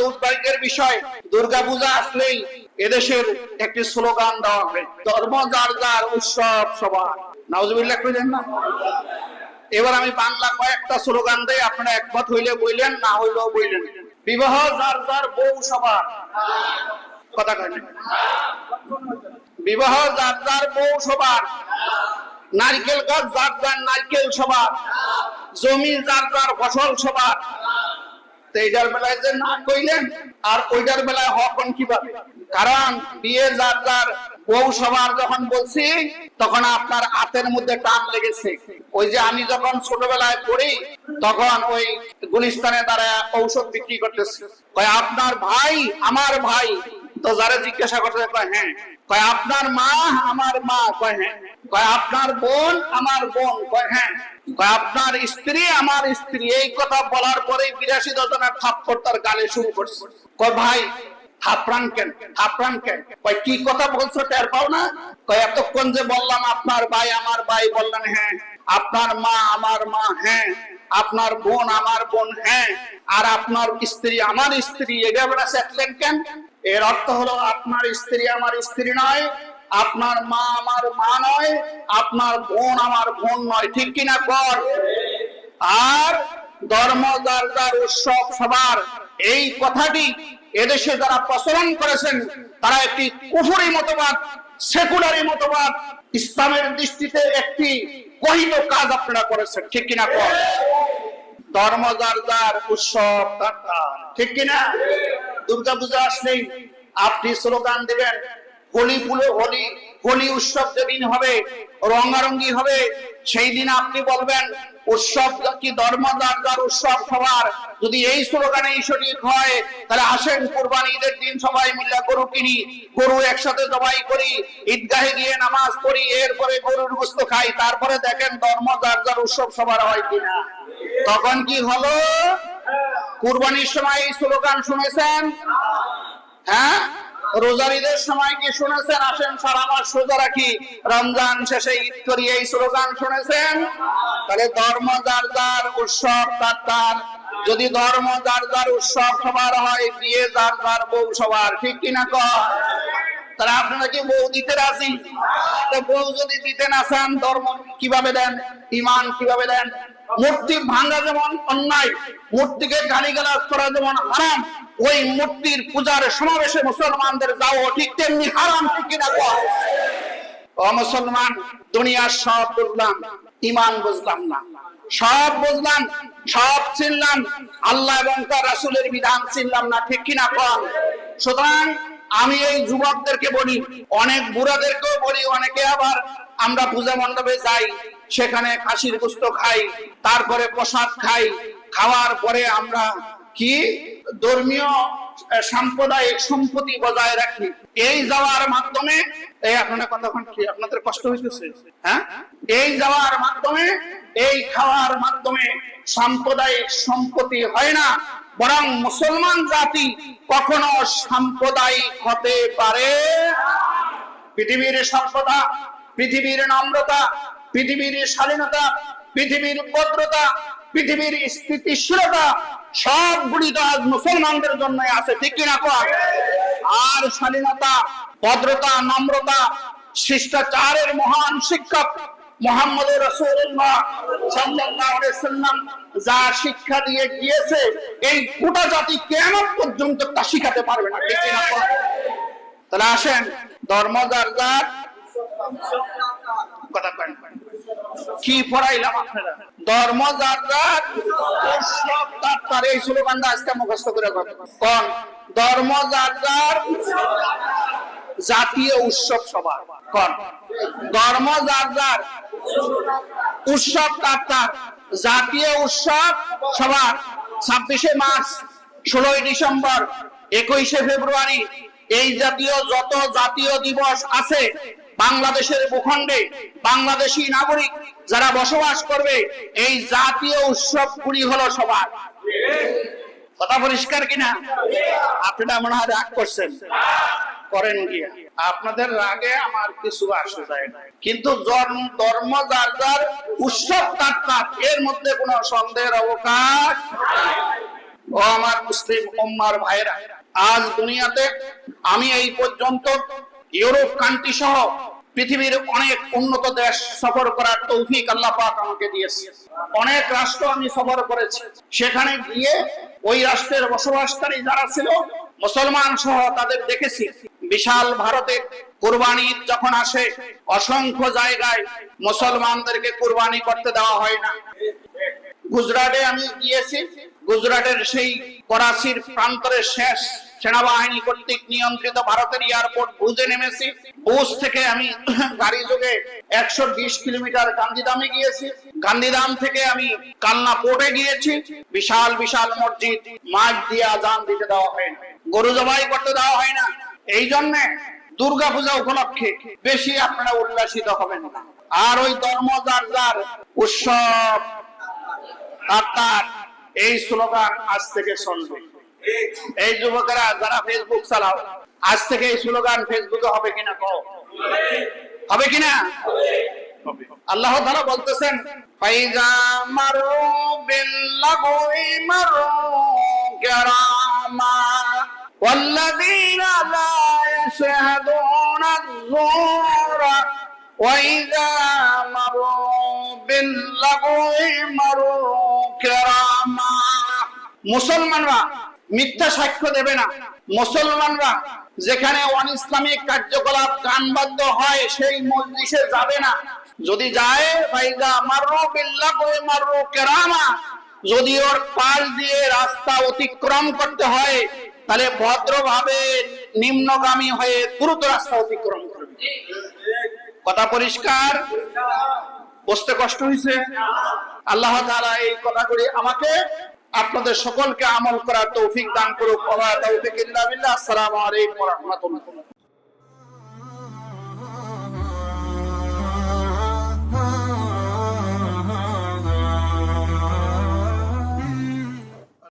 দুর্ভাগ্যের বিষয় দুর্গা পূজা আসলেই এদেশের একটি স্লোগান দেওয়া হয়, ধর্ম যার যার উৎসব সবার। নাউজুবিল্লাহ কইলেন না। এবার আমি বাংলা কয়েকটা স্লোগান দেই, আপনারা একমত হইলে বইলেন, না হইলেও বইলেন। বিবাহ যার যার বউ সবার। কথা কয় বিবাহ যার যার বউ সবার। নারকেল গাছ যার যার নারকেল সবার। জমি যার যার ফসল সবার। তো বেলায় যে না কইলেন, আর ওইটার বেলায় হকন কীভাবে? কারণ বিয়ে যাত্রার বউ সবার যখন বলছি, তখন আপনার হাতের মধ্যে টান লেগেছে। ওই যে আমি যখন ছোটবেলায় পড়ি, তখন ওই গুলিস্তানে তারা ঔষধ বিক্রি করতেছে। আপনার ভাই, আমার ভাই তো যারা জিজ্ঞাসা করতে কয় হ্যাঁ। কয় আপনার মা, আমার মা, কয় হ্যাঁ। কয় আপনার বোন, আমার বোন, কয় হ্যাঁ। কয় আপনার স্ত্রী, আমার স্ত্রী। এই কথা বলার পরে বিরাশি দশজনের থাপ্পড় তার গালে শুরু করছে। কয় ভাই কেন? কেন? কয় কি কথা বলছো, টের পাও না? কয় এতক্ষণ যে বললাম, আপনার ভাই, আমার ভাই বললেন হ্যাঁ। আপনার মা, আমার মা হ্যাঁ। আপনার বোন, আমার বোন হ্যাঁ। আর আপনার স্ত্রী, আমার স্ত্রী এটা সেটলেন কেন? এর অর্থ হলো, আপনার স্ত্রী আমার স্ত্রী নয়, আপনার মা আমার মা নয়, আপনার বোন আমার বোন নয়, ঠিক কিনা কর আর ধর্ম, যার যার উৎসব, সবার, এই কথাটি এদেশে যারা প্রচলন করেছেন, তারা একটি কুফুরি মতবাদ, সেকুলারি মতবাদ, ইসলামের দৃষ্টিতে একটি কহিত কাজ আপনারা করেছেন, ঠিক কিনা কর ধর্ম, যার যার উৎসব। ঠিক কিনা দুর্গা পূজা আসলেই আপনি স্লোগান দিবেন, হোলি ফুলে হোলি হোলি উৎসব যেদিন হবে রঙারঙ্গি হবে, সেই দিন আপনি বলবেন, উৎসব কি ধর্ম, যার উৎসব সবার। যদি এই স্লোগানে শরীর হয়, তাহলে আসেন কোরবানি ঈদের দিন সবাই মিলে গরু কিনি, গরু একসাথে জবাই করি, ঈদগাহে গিয়ে নামাজ পড়ি, এরপরে গরুর গোস্ত খাই, তারপরে দেখেন ধর্ম যার উৎসব সবার হয় কিনা। তখন কি হলো? কুরবানির সময় এই স্লোগান শুনেছেন? হ্যাঁ? রোজার ঈদের সময় কি শুনেছেন? আসেন, সারা মাস সোজা রাখি। রমজান শেষে ঈদ করি, এই স্লোগান শুনেছেন? তাহলে ধর্ম যার যার উৎসব, তার তার। যদি ধর্ম যার যার উৎসব সবার হয়, বিয়ে যার যার বউ সবার। ঠিক কিনা কর তাহলে আপনারা কি বউ দিতে রাজি? বউ যদি দিতে না চান, ধর্ম কীভাবে দেন? ইমান কীভাবে দেন? মূর্তি ভাঙা যেমন অন্যায়, মূর্তিকে গালিগালাজ করা যেমন হারাম, ওই মূর্তির পূজার সমাবেশে মুসলমানদের যাও ঠিক তেমনি হারাম, ঠিক কিনা মুসলমান, দুনিয়ার সব বুঝলাম, ইমান বুঝলাম না। সব বুঝলাম, সব চিনলাম, আল্লাহ এবং তার রাসূলের বিধান চিনলাম না, ঠিক কিনা কন সুতরাং আমি এই যুবকদেরকে বলি, অনেক বুড়াদেরকেও বলি, অনেকে আবার আমরা পূজা মণ্ডপে যাই সেখানে খাসির গোস্ত খাই, তারপরে প্রসাদ খাই। খাওয়ার পরে আমরা কি? ধর্মীয় সাম্প্রদায়িক সম্পত্তি বজায় রাখি। এই যাওয়ার মাধ্যমে, এই কতক্ষণ কি? আপনাদের কষ্ট হ্যাঁ? এই যাওয়ার মাধ্যমে, এই খাওয়ার মাধ্যমে সাম্প্রদায়িক সম্পত্তি হয় না, বরং মুসলমান জাতি কখনো সাম্প্রদায়িক হতে পারে পৃথিবীর সভ্যতা পৃথিবীর নম্রতা পৃথিবীর স্বাধীনতা, পৃথিবীর ভদ্রতা, পৃথিবীর স্থিতিশীলতা সবগুলি তো আজ মুসলমানদের জন্য আছে, ঠিক কিনা আর স্বাধীনতা, ভদ্রতা, নম্রতা, শিষ্টাচারের মহান শিক্ষক মোহাম্মদ রসুল্লাহ যা শিক্ষা দিয়ে গিয়েছে, এই গোটা জাতি কেমন পর্যন্ত তা শিখাতে পারবে না, ঠিক কিনা? তাহলে আসেন, ধর্ম যার যার, কথা কয় না। কি পড়াইলাম ধর্ম যার যার উৎসব তার তার, এই স্লোগানটা আজকে মুখস্থ করে কোন? ধর্ম যার যার জাতীয় উৎসব সবার। কোন? ধর্ম যার যার উৎসব, তার তার, জাতীয় উৎসব সবার। ছাব্বিশে মার্চ, ষোলোই ডিসেম্বর, একুশে ফেব্রুয়ারি, এই জাতীয় যত জাতীয় দিবস আছে বাংলাদেশের ভূখণ্ডে বাংলাদেশি নাগরিক যারা বসবাস করবে, এই জাতীয় উৎসবগুলি হলো সবার। কথা পরিষ্কার কিনা? আপনারা মনে হয় রাগ করছেন। করেন গিয়া। আপনাদের রাগে আমার কিছু আসে যায় না। কিন্তু ধর্ম যার যার উৎসব তার তার, এর মধ্যে কোনো সন্দেহের অবকাশ ও আমার মুসলিম উম্মার ভাইরা আজ দুনিয়াতে আমি এই পর্যন্ত ইউরোপ কান্ট্রি সহ পৃথিবীর অনেক উন্নত দেশ সফর করার তৌফিক আল্লাহ পাক আমাকে দিয়েছে। অনেক রাষ্ট্র আমি সফর করেছি। সেখানে গিয়ে ওই রাষ্ট্রের বসবাসকারী যারা ছিল, মুসলমান সহ তাদের দেখেছি। বিশাল ভারতে কোরবানি যখন আসে, অসংখ্য জায়গায় মুসলমানদেরকে কোরবানি করতে দেওয়া হয় না। গুজরাটে আমি গিয়েছি। গুজরাটের সেই করাচির প্রান্তরের শেষ সেনাবাহিনী কর্তৃক নিয়ন্ত্রিত ভারতের এয়ারপোর্ট বুঝে নেমেছি। বুঝ থেকে আমি গাড়ি যোগে একশো বিশ কিলোমিটার গান্ধীধামে গিয়েছি। গান্ধীধাম থেকে আমি কালনা পোর্টে গিয়েছি। বিশাল বিশাল মসজিদ, মাঠ দিয়ে আজান দিতে দেওয়া হয় না। গরু জবাই করতে দেওয়া হয় না। এই জন্যে দুর্গা পূজা উপলক্ষে বেশি আপনারা উল্লাসিত হবেন না। আর ওই ধর্ম যার যার উৎসব, তার তার, এই স্লোগান আজ থেকে চলবে। এই যুবকেরা যারা ফেসবুক চালাও আজ থেকে এই স্লোগান ফেসবুকে হবে কিনা কও হবে কিনা আল্লাহ তাআলা বলতেছেন ফাইজা মারু বিল্লাগুই মারু কিরামা والذين لا يشهدون الزور وإذا مروا باللغو مروا كراما মুসলমানরা মিথ্যা সাক্ষ্য দেবে না। মুসলমানরা যেখানে অন ইসলামিক কার্যকলাপ গানবাদ্য হয়, সেই মজলিসে যাবে না। যদি যায় যদি ওর পাশ দিয়ে রাস্তা অতিক্রম করতে হয়, তাহলে ভদ্রভাবে নিম্নগামী হয়ে দ্রুত রাস্তা অতিক্রম করবে। কথা পরিষ্কার? বুঝতে কষ্ট হয়েছে আল্লাহ তাআলা এই কথাগুলি আমাকে আপনাদের সকলকে আমল করার তৌফিক দান করুক। আসসালামু আলাইকুম রাহমাতুল্লাহ।